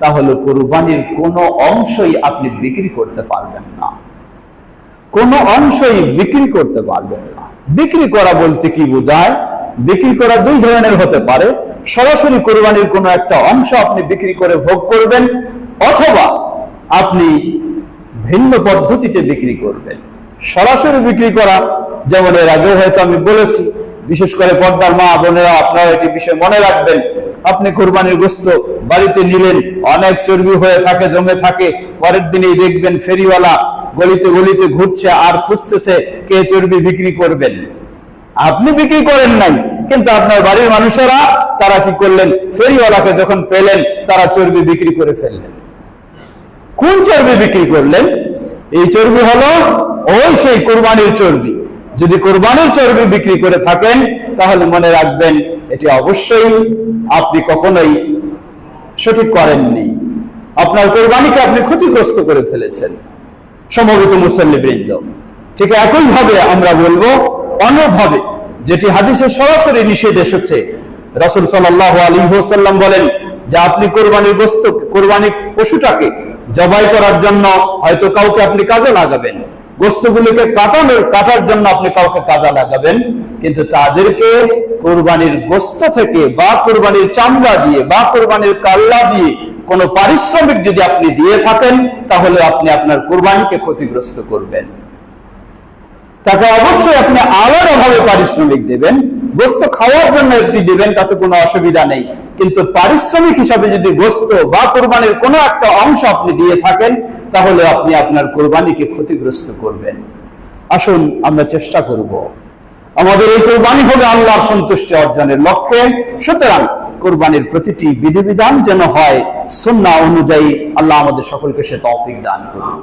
তাহলে কোরবানির কোনো অংশই আপনি বিক্রি করতে পারবেন না। কোনো অংশই বিক্রি করতে পারবেন না। বিক্রি করা বলতে কি বোঝায়? বিক্রি করা দুই ধরনের হতে পারে। সরাসরি কোরবানির কোনো একটা অংশ আপনি বিক্রি করে ভোগ করবেন, অথবা আপনি ভিন্ন পদ্ধতিতে বিক্রি করবেন। সরাসরি বিক্রি করা, যেমন এর আগেও হয়তো আমি বলেছি বিশেষ করে পর্দার মা বোনেরা, আপনারা এটি বিষয় মনে রাখবেন। আপনি কোরবানির গোস্ত বাড়িতে নিলেন, অনেক চর্বি হয়ে থাকে, জমে থাকে, পরের দিনেই দেখবেন ফেরিওয়ালা গলিতে গলিতে ঘুরছে আর খুঁজতেছে কে চর্বি বিক্রি করবেন। আপনি বিক্রি করেন নাই, কিন্তু আপনার বাড়ির মানুষেরা তারা কি করলেন? ফেরিওয়ালাকে যখন পেলেন, তারা চর্বি বিক্রি করে ফেললেন। কোন চর্বি বিক্রি করলেন? এই চর্বি হলো, ওই সেই কোরবানির চর্বি। যদি কোরবানির চর্বি বিক্রি করে থাকেন, তাহলে মনে রাখবেন এটি অবশ্যই আপনি কখনোই সঠিক করেননি। আপনার কোরবানিকে আপনি ক্ষতিগ্রস্ত করে ফেলেছেন, সমবেত মুসল্লি বৃন্দ ঠিক একইভাবে আমরা বলব, অন্যভাবে যেটি হাদিসে সরাসরি নিষেধ এসেছে, রসুল সাল্লাহ আলী সাল্লাম বলেন, যে আপনি কোরবানির বস্তু কোরবানি পশুটাকে জবাই করার জন্য হয়তো কাউকে আপনি কাজে লাগাবেন। গোস্তগুলিকে কাটানোর কাটার জন্য আপনি কাউকে কাজে লাগাবেন। কিন্তু তাদেরকে কোরবানির গোস্ত থেকে বা কোরবানির চামড়া দিয়ে বা কোরবানির কাল্লা দিয়ে কোনো পারিশ্রমিক যদি আপনি দিয়ে থাকেন, তাহলে আপনি আপনার কোরবানিকে ক্ষতিগ্রস্ত করবেন। তাকে অবশ্যই আপনি আলাদাভাবে পারিশ্রমিক দেবেন। গোস্ত খাওয়ার জন্য একটি দেবেন, তাতে কোনো অসুবিধা নেই। কিন্তু পারিশ্রমিক হিসাবে যদি গোস্ত বা কোরবানির কোনো একটা অংশ আপনি দিয়ে থাকেন তাহলে আপনি আপনার কোরবানিকে ক্ষতিগ্রস্ত করবেন। আসুন, আমরা চেষ্টা করব। আমাদের এই কোরবানি হবে আল্লাহর সন্তুষ্টি অর্জনের লক্ষ্যে। সুতরাং কোরবানির প্রতিটি বিধিবিধান যেন হয় সন্না অনুযায়ী, আল্লাহ আমাদের সকলকে সে তৌফিক দান করুন।